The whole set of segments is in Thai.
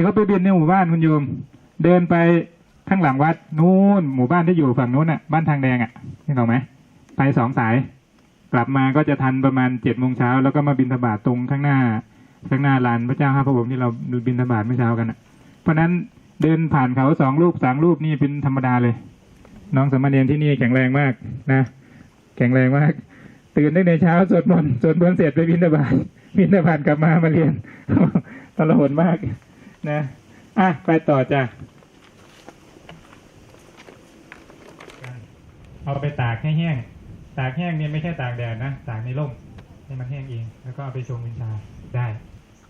เขาไปบินในหมู่บ้านคุณโยม เดินไปข้างหลังวัดนู้นหมู่บ้านที่อยู่ฝั่งนู้นอะ บ้านทางแดงอะนี่เราไหมไปสองสาย กลับมาก็จะทันประมาณเจ็ดโมงเช้าแล้วก็มาบินธบาตตรงข้างหน้า ข้างหน้าลานพระเจ้าข้าพระองค์ที่เราบินธบาตเมื่อเช้ากันอะ เพราะนั้นเดินผ่านเขาสองรูปสามรูปนี่เป็นธรรมดาเลย น้องสามเณรที่นี่แข็งแรงมากนะ แข็งแรงมาก ตื่นตั้งแต่เช้าสวดมนต์สวดมนต์เสร็จไปบินธบาตบินธบาตกลับมามาเรียนตลหนมาก นะอะไปต่อจ้ะเอาไปตากให้แห้ง ตากแห้งเนี่ยไม่ใช่ตากแดดนะ ตากในร่มให้มันแห้งเอง แล้วก็เอาไปชงวินชาได้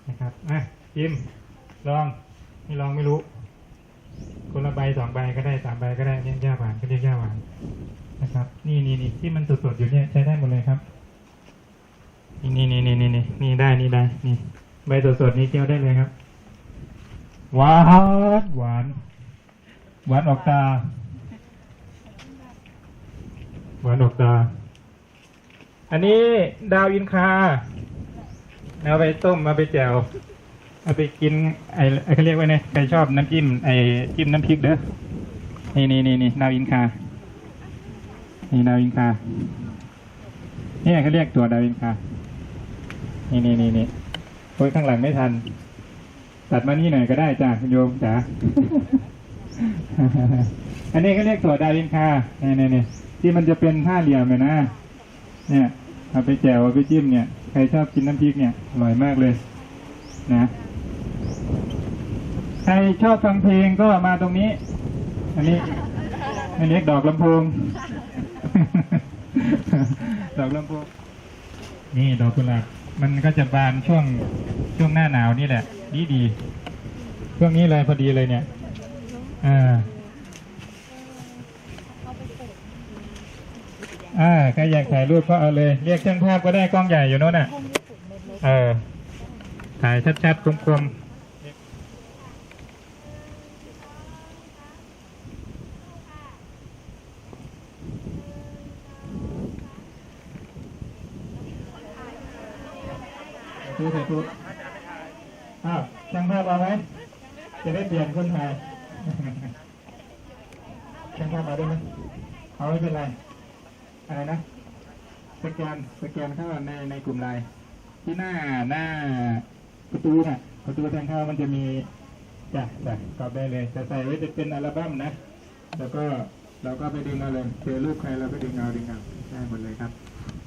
นะครับอะจิมลองไม่ลองไม่รู้ คนละใบสองใบก็ได้สามใบก็ได้เนี่ยย่าหวานก็เรียกย่าหวานนะครับ นี่นี่นี่ที่มันสดๆอยู่เนี่ยใช้ได้หมดเลยครับ นี่นี่นี่นี่นี่นี่ได้นี่ได้นี่ใบสดๆนี้เจียวได้เลยครับ หวานหวาน หวานออกตา หวานออกตา อันนี้ดาวอินคาเอาไปต้มเอาไปแจ่วเอาไปกินไอ้ไอ้เขาเรียกว่าไงใครชอบน้ำจิ้มไอ้จิ้มน้ำพริกเด้อนี่นี่นี่นี่ดาวอินคา นี่ดาวอินคาเนี่ยเขาเรียกตัวดาวอินคา นี่นี่นี่นี่โอ้ยข้างหลังไม่ทัน ตัดมานี่หน่อยก็ได้จ้าคุณโยมจ๋าอันนี้ก็เรียกถั่วดาวอินคาเนี่ยเนี่ยเนี่ยที่มันจะเป็นห้าเหลี่ยมเลยนะ เนี่ยเอาไปแจ่วเอาไปจิ้มเนี่ยใครชอบกินน้ำพริกเนี่ยอร่อยมากเลย นะใครชอบฟังเพลงก็มาตรงนี้ อันนี้ อันนี้ดอกลำโพงดอกลำโพงนี่ดอกกุหลาบ มันก็จะบานช่วงช่วงหน้าหนาวนี่แหละ ดีดีช่วงนี้เลยพอดีเลยเนี่ยอ่าอ่าใครอยากถ่ายรูปก็เอาเลย เรียกช่างภาพก็ได้กล้องใหญ่อยู่โน่นน่ะ เออ ถ่ายชัดๆคมๆ ดูถ่ายรูปอ้าวช่างภาพเอาไหมจะได้เปลี่ยนคนถ่ายช่างภาพเอาได้ไหมเอาไม่เป็นไร อะไรนะ สแกน สแกนเข้าในในกลุ่มไลน์ที่หน้าหน้าประตูน่ะประตูทางเข้ามันจะมีจ้ะจ้ะกรอบได้เลยจะใส่ไว้จะเป็นอัลบั้มนะ แล้วก็เราก็ไปดึงเอาเลยเจอรูปใครเราก็ดึงเอาดึงเอาได้หมดเลยครับ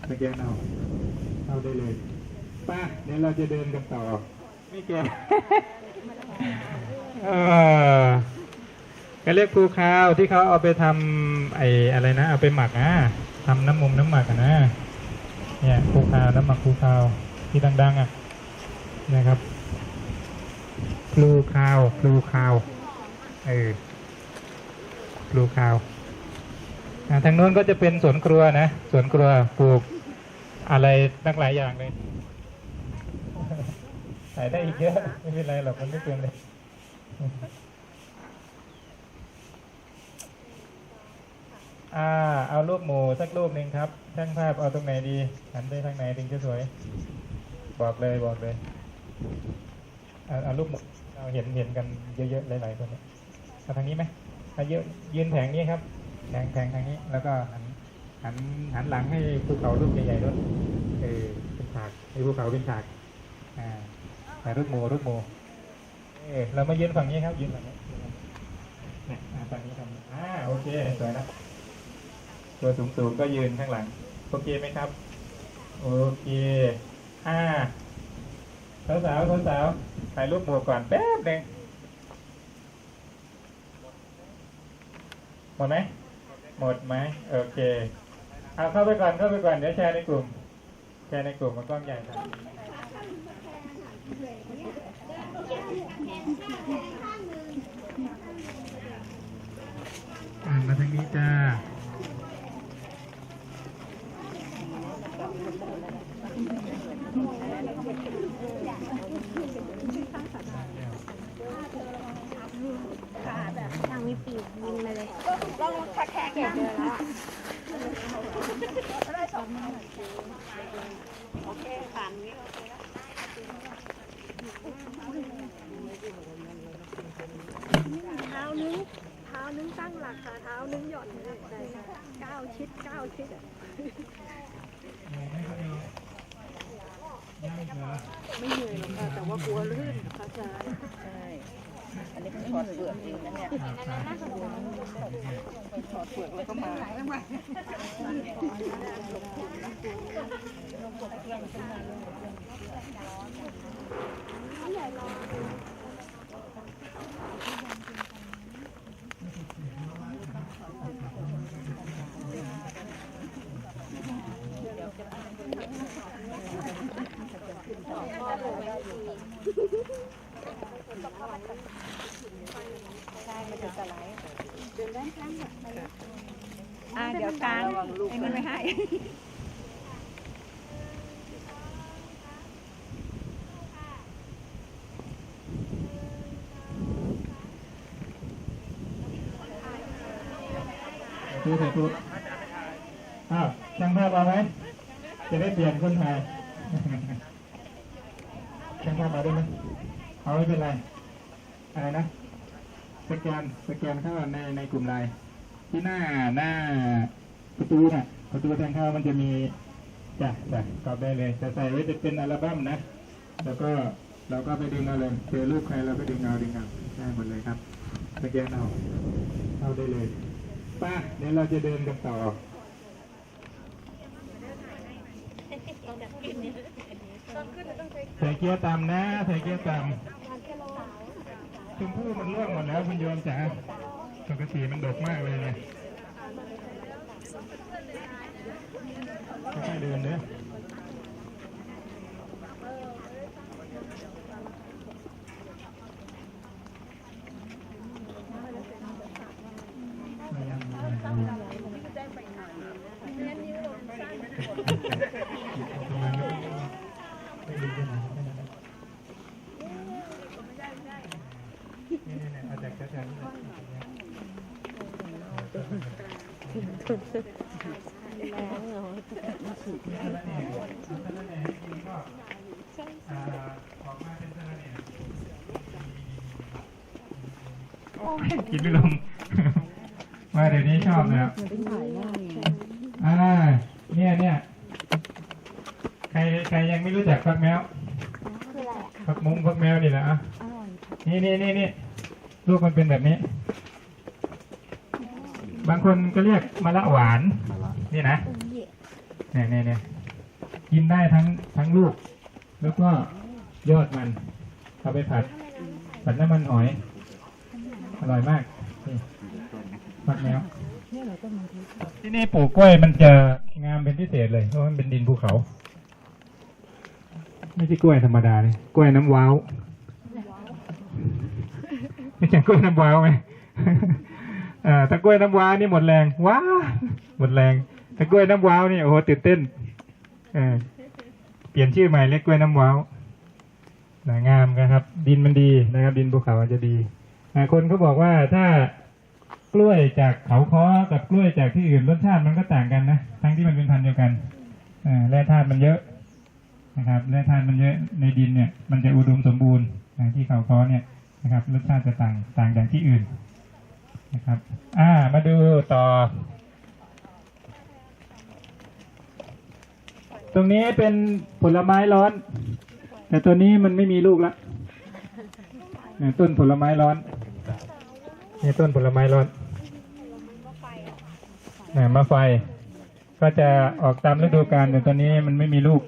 สแกนเอาเอาได้เลย ป้าเดี๋ยวเราจะเดินกันต่อ ไม่แกเออก็เรียกภูคาวที่เขาเอาไปทำไอ้อะไรนะ เอาไปหมักอะทำน้ำมุมน้ำหมักนะ เนี่ยภูคาวน้ำหมักภูคาวที่ดังๆอะนะครับพลูคาวพลูคาวเออพลูคาวทางโน้นก็จะเป็นสวนครัวนะสวนครัวปลูกอะไรตั้งหลายอย่างเลย ถ่ายได้อีกเยอะ ไม่เป็นไรหรอกมันไม่เกินเลยอ่า เอารูปหมูสักรูปหนึ่งครับช่างภาพเอาตรงไหนดีหันไปทางไหนถึงจะสวย บอกเลยบอกเลยเอาเอารูปหมูเอาเห็นเห็นกันเยอะๆหลายๆคนเอาทางนี้ไหมเอาเยอะยืนแผงนี้ครับแผงแผงทางนี้ แล้วก็หันหันหันหลังให้ภูเขารูปใหญ่ๆด้วยเออเป็นฉากให้ภูเขาเป็นฉากอ่า ถ่ายรูปหมูรูปหมูเออเรามายืนฝั่งนี้ครับยืนฝั่งนี้เนี่ยอ่าฝั่งนี้ฝั่งนี้อ่าโอเคสวยนะตัวสูงสูงๆก็ยืนข้างหลัง โอเคไหมครับ โอเคอ่าสาวสาวสาวสาวๆถ่ายรูปหมู่ก่อนแป๊บหนึ่งหมดไหมหมดไหมโอเคเอาเข้าไปก่อนเข้าไปก่อนเดี๋ยวแชร์ในกลุ่ม แชร์ในกลุ่มมันกล้องใหญ่ครับ อ่ามาทางนี้จ้า ทางมีปีกยิงมาเลยต้องแท็กเก็บเลยแล้วโอเคผ่านนี้โอเคแล้ว นึง ตั้งหลักขาเท้านึงหย่อนเลยใช่ใช่ก้าวชิดก้าวชิดอะไม่เหนื่อยหรอกค่ะแต่ว่ากลัวลื่นค่ะอาจารย์ใช่อันนี้ก็ถอดเปลือกเองนะเนี่ยถอดเปลือกแล้วก็มาอ่าเดี๋ยวกลางไอ้มันไม่ให้ดูเสร็จปุ๊บอ้าวช่างภาพเอาไหม จะได้เปลี่ยนคนถ่ายช่างภาพมาได้ไหมเอาไม่เป็นไร อะไรนะ สแกน สแกนเข้าในในกลุ่มไลน์ที่หน้าหน้า ประตูน่ะประตูทางเข้ามันจะมีจ้ะจ้ะตอบได้เลยจะใส่ไว้จะเป็นอัลบั้มนะ แล้วก็เราก็ไปดึงเอาเลยเจอรูปใครเราไปดึงเอาดึงเอาได้หมดเลยครับสแกนเอาเอาได้เลยป้าเดี๋ยวเราจะเดินกันต่อใส่เกียร์ต่ำนะใส่เกียร์ต่ำชมพู่มันร่วงหมดแล้วคุณโยมจ๋าปกติมันดกมากเลยเนี่ย ค่อยๆเดินเด้อ นี่ๆๆเอาจากช้าๆนี่กินไม่ลงว่าเดี๋ยวนี้ชอบเลยอะอ่า เนี่ยเนี่ยใครใครยังไม่รู้จักฟักแมวฟักมุ้งฟักแมวนี่แหละอะนี่นี่นี่นี่ลูกมันเป็นแบบนี้ บางคนก็เรียกมะละหวาน นี่นะเนี่ยเนี่ยเนี่ยกินได้ทั้งทั้งลูก แล้วก็ยอดมันเอาไปผัด ผัดน้ำมันหอย อร่อยมากนี่ฟักแมวที่นี่ปลูกกล้วยมันจะงามเป็นพิเศษเลยเพราะมันเป็นดินภูเขา ไม่ใช่กล้วยธรรมดาเลยกล้วยน้ำว้าวไม่ใช่กล้วยน้ำว้าวไหม อ่าถ้ากล้วยน้ำว้านี่หมดแรงว้าหมดแรงถ้ากล้วยน้ำว้าวนี่โอ้โหตื่นเต้นเออเปลี่ยนชื่อใหม่เรียกกล้วยน้ำว้าวนะงามนะครับ ดินมันดีนะครับ ดินภูเขาจะดีคนเขาบอกว่าถ้ากล้วยจากเขาค้อกับกล้วยจากที่อื่นรสชาติมันก็ต่างกันนะทั้งที่มันเป็นพันธุ์เดียวกันแร่ธาตุมันเยอะนะครับแร่ธาตุมันเยอะในดินเนี่ย มันจะอุดมสมบูรณ์อย่างที่เขาค้อเนี่ยนะครับ รสชาติจะต่างต่างจากที่อื่น นะครับ อ่า มาดูต่อ ตรงนี้เป็นผลไม้ร้อน แต่ตัวนี้มันไม่มีลูกละเนี่ยต้นผลไม้ร้อนนี่ต้นผลไม้ร้อนเนี่ยมะไฟ ก็จะออกตามฤดูกาลแต่ตอนนี้มันไม่มีลูก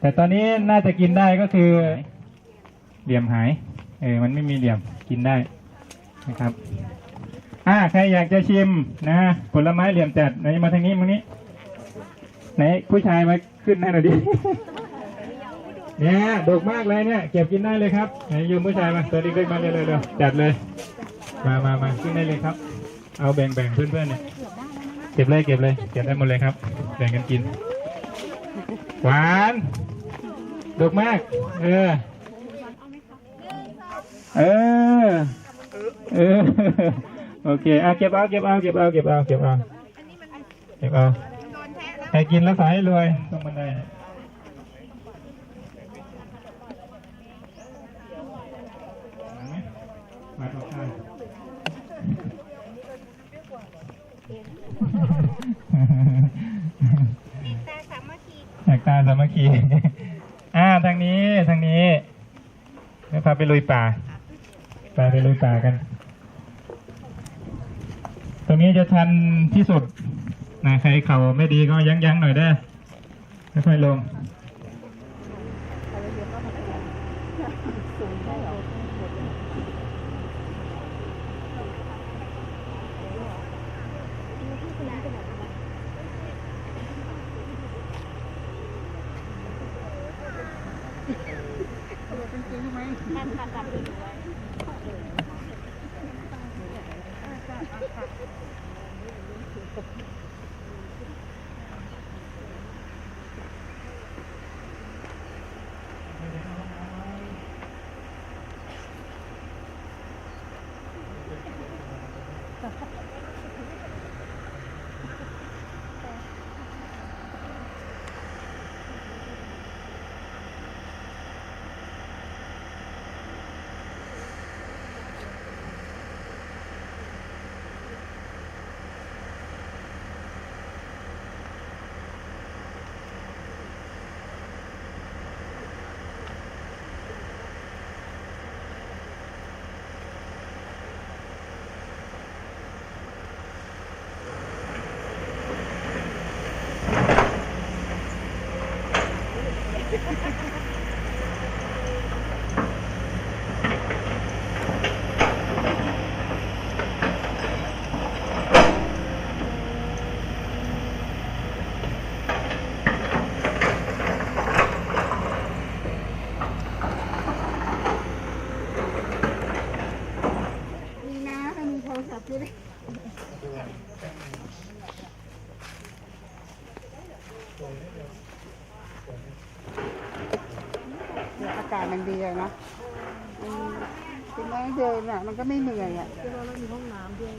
แต่ตอนนี้น่าจะกินได้ก็คือ เหลี่ยมหาย เออ มันไม่มีเหลี่ยมกินได้นะครับ อ่าใครอยากจะชิมนะผลไม้เหลี่ยมจัดไหนมาทางนี้มานี้ไหนผู้ชายมาขึ้นให้หน่อยดิเนี่ยดกมากเลยเนี่ย เก็บกินได้เลยครับไหนยืมผู้ชายมาตัวเล็กๆมาเร็วๆๆจัดเลย มามามาขึ้นได้เลยครับ เอาแบ่งแบ่งเพื่อนๆเนี่ยเก็บเลยเก็บเลยเก็บได้หมดเลยครับ แบ่งกันกิน หวานดกมาก เออ เออ เออ โอเคอะเก็บเอาเก็บเอาเก็บเอาเก็บเอาเก็บเอาเก็บเอาใครกินแล้วขอให้รวยต้องมันได้มาต่อไปแต่สามัคคีแตกตาสามัคคีอ่าทางนี้ทางนี้เดี๋ยวพาไปลุยป่าไปไปลุยป่ากันต รงนี้จะชันที่สุดนะใครเข่าไม่ดีก็ยั้งยังๆหน่อยได้ค่อยๆลงมี Ha ha ha. เดินอะ มันก็ไม่เหนื่อยอะที่ว่าเรามีห้องน้ำด้วย